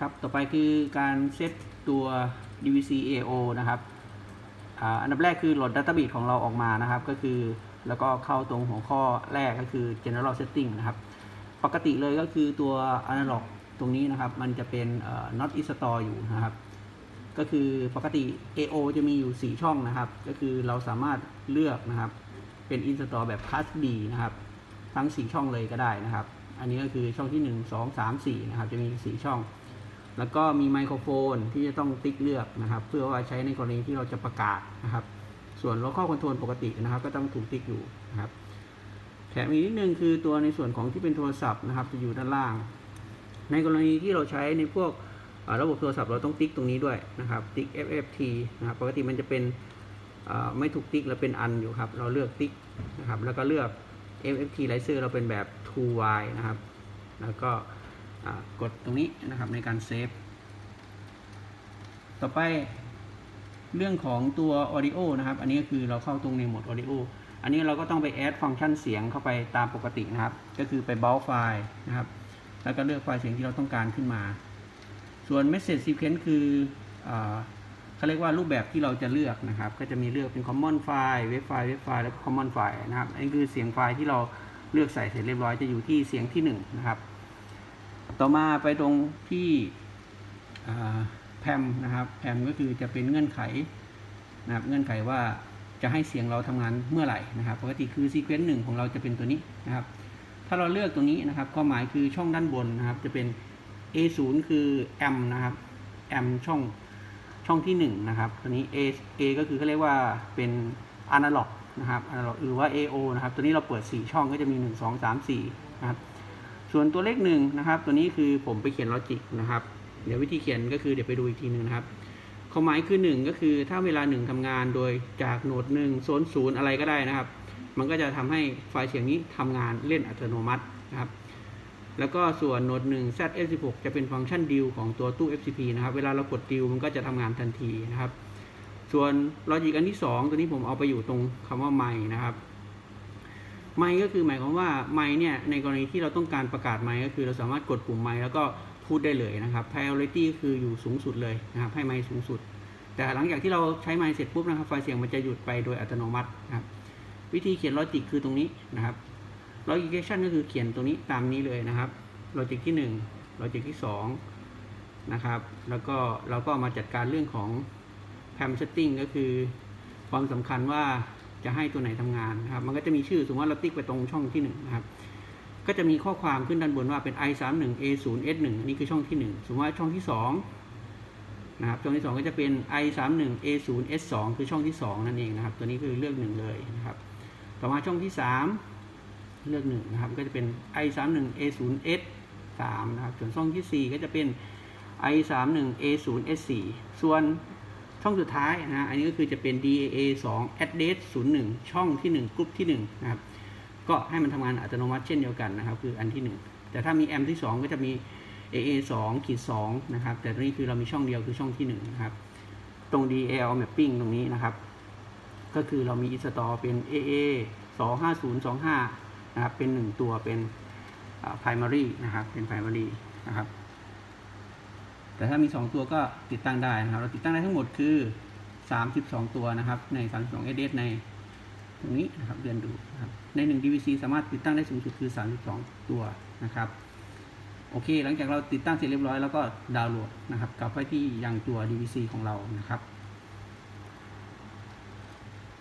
ครับ ต่อไปคือการเซตตัว DVC AO นะครับอันดับแรกคือโหลด Database ของเราออกมานะครับ ก็คือแล้วก็เข้าตรงหัวข้อแรกก็คือ General Setting นะครับ ปกติเลยก็คือตัว Analog ตรงนี้นะครับ มันจะเป็น not install อยู่นะครับ ก็คือปกติ AO จะมีอยู่ 4 ช่องนะครับ ก็คือเราสามารถเลือกนะครับ เป็น install แบบ class B นะครับ ทั้ง 4 ช่องเลยก็ได้นะครับ อันนี้ก็คือช่องที่ 1 2 3 4 นะครับ จะมี 4 ช่อง แล้วก็มีไมโครโฟนที่จะต้องติ๊กเลือกนะครับ เพื่อว่าใช้ในกรณีที่เราจะประกาศนะครับ ส่วน local control ปกตินะครับ ก็ต้องถูกติ๊กอยู่นะครับแถมอีกนิดนึงคือตัวในส่วนของที่เป็นโทรศัพท์นะครับ จะอยู่ด้านล่าง ในกรณีที่เราใช้ในพวกระบบโทรศัพท์เราต้องติ๊กตรงนี้ด้วยนะครับ ติ๊ก FFT นะครับปกติมันจะเป็นไม่ถูกติ๊กแล้วเป็นอันอยู่ครับ เราเลือกติ๊กนะครับ แล้วก็เลือก FFT Laser เราเป็นแบบ 2Y นะครับ แล้วก็ กดตรงนี้นะครับในการเซฟ ต่อไปเรื่องของตัว Audio นะครับ อันนี้ก็คือเราเข้าตรงในโหมด Audio อันนี้เราก็ต้องไปแอดฟังก์ชันเสียงเข้าไปตามปกตินะครับ ก็คือไป bulk ไฟล์นะครับ แล้วก็เลือกไฟล์เสียงที่เราต้องการขึ้นมา ส่วน Message Sequence คืออเขาเรียกว่ารูปแบบที่เราจะเลือกนะครับ ก็จะมีเลือกเป็น Common File Web File Web File แล้วก็ Common File นะครับอันนี้คือเสียงไฟล์ที่เราเลือกใส่เสร็จเรียบร้อยจะอยู่ที่เสียงที่หนึ่งนะครับ ต่อมาไปตรงที่แพมนะครับแพมก็คือจะเป็นเงื่อนไขนะครับเงื่อนไขว่าจะให้เสียงเราทำงานเมื่อไหร่นะครับปกติคือซีเควนต์หนึ่งของเราจะเป็นตัวนี้นะครับ ถ้าเราเลือกตรงนี้นะครับความหมายคือช่องด้านบนนะครับจะเป็น A0 คือแอมนะครับแอมช่องช่องที่ 1 นะครับ ตัวนี้ A A ก็คือเขาเรียกว่าเป็นอนาล็อกนะครับอนาล็อกหรือว่า AO นะครับ ตัวนี้เราเปิด 4 ช่องก็จะมี 1 2 3 4 นะครับ ส่วนตัวเลขหนึ่งนะครับ ตัวนี้คือผมไปเขียนลอจิกนะครับ เดี๋ยววิธีเขียนก็คือเดี๋ยวไปดูอีกทีหนึ่งนะครับความหมายคือ 1 ก็คือถ้าเวลา 1ทำงานโดยจากโหนด1โซนศูนย์อะไรก็ได้นะครับ มันก็จะทำให้ไฟล์เสียงนี้ทำงานเล่นอัตโนมัตินะครับ แล้วก็ส่วนโหนด1 ZS16 จะเป็นฟังก์ชันดิวของตัวตู้ FCP นะครับ เวลาเรากดดิวมันก็จะทำงานทันทีนะครับ ส่วนลอจิกอันที่ 2 ตัวนี้ผมเอาไปอยู่ตรงคำว่าไมนะครับ ไมค์ก็คือหมายความว่าไมค์เนี่ยในกรณีที่เราต้องการประกาศไมค์ก็คือเราสามารถกดปุ่มไมค์แล้วก็พูดได้เลยนะครับ priority คืออยู่สูงสุดเลยนะครับให้ไมค์สูงสุด แต่หลังจากที่เราใช้ไมค์เสร็จปุ๊บนะครับไฟล์เสียงมันจะหยุดไปโดยอัตโนมัตินะครับวิธีเขียนลอจิกคือตรงนี้นะครับลอจิ c a t i o n ก็คือเขียนตรงนี้ตามนี้เลยนะครับลอจิกที่1ลอจิกที่2นะครับแล้วก็เราก็มาจัดการเรื่องของ PAM setting ก็คือความสำคัญว่า จะให้ตัวไหนทำงานนะครับ มันก็จะมีชื่อสมมติว่าเราติ๊กไปตรงช่องที่1นะครับ ก็จะมีข้อ31ขึ้นด้านบนว่าเป็น i 3 1 a 0 s 1อันนี้คือช่องที่ 1 สมมติว่าช่องที่2นะครับ ช่องที่ 2 ก็จะเป็น i 3 1 a 0 s 2คือช่องที่ 2 นั่นเองนะครับ ตัวนี้คือเลือกหนึ่งเลยนะครับ ต่อมาช่องที่ 3 เลือกหนึ่งนะครับ ก็จะเป็น i 3 1 a 0 s 3นะครับ ส่วนช่องที่ 4 ก็จะเป็น i 3 1 a 0 s 4ส่วน ช่องสุดท้ายนะ อันนี้ก็คือจะเป็น DAA 2 address 01 ช่องที่ 1 กลุ่มที่1นะครับ ก็ให้มันทำงานอัตโนมัติเช่นเดียวกันนะครับ คืออันที่ 1 แต่ถ้ามีแอมที่ 2 ก็จะมี AA 2ขีด2นะครับ แต่ตรงนี้คือเรามีช่องเดียวคือช่องที่1นะครับ ตรง DL mapping ตรงนี้นะครับ ก็คือเรามี install เป็น AA 25025 นะครับ เป็น 1 ตัวเป็น primary นะครับ เป็น primary นะครับ แต่ถ้ามี 2 ตัวก็ติดตั้งได้นะครับ เราติดตั้งได้ทั้งหมดคือ 32 ตัวนะครับ ใน 32 ADS ในตรงนี้นะครับเรียนดูนะครับใน 1 DVC สามารถติดตั้งได้สูงสุดคือ 32 ตัวนะครับโอเค หลังจากเราติดตั้งเสร็จเรียบร้อยแล้วก็ดาวน์โหลดนะครับกลับไปที่ยังตัว DVC ของเรานะครับ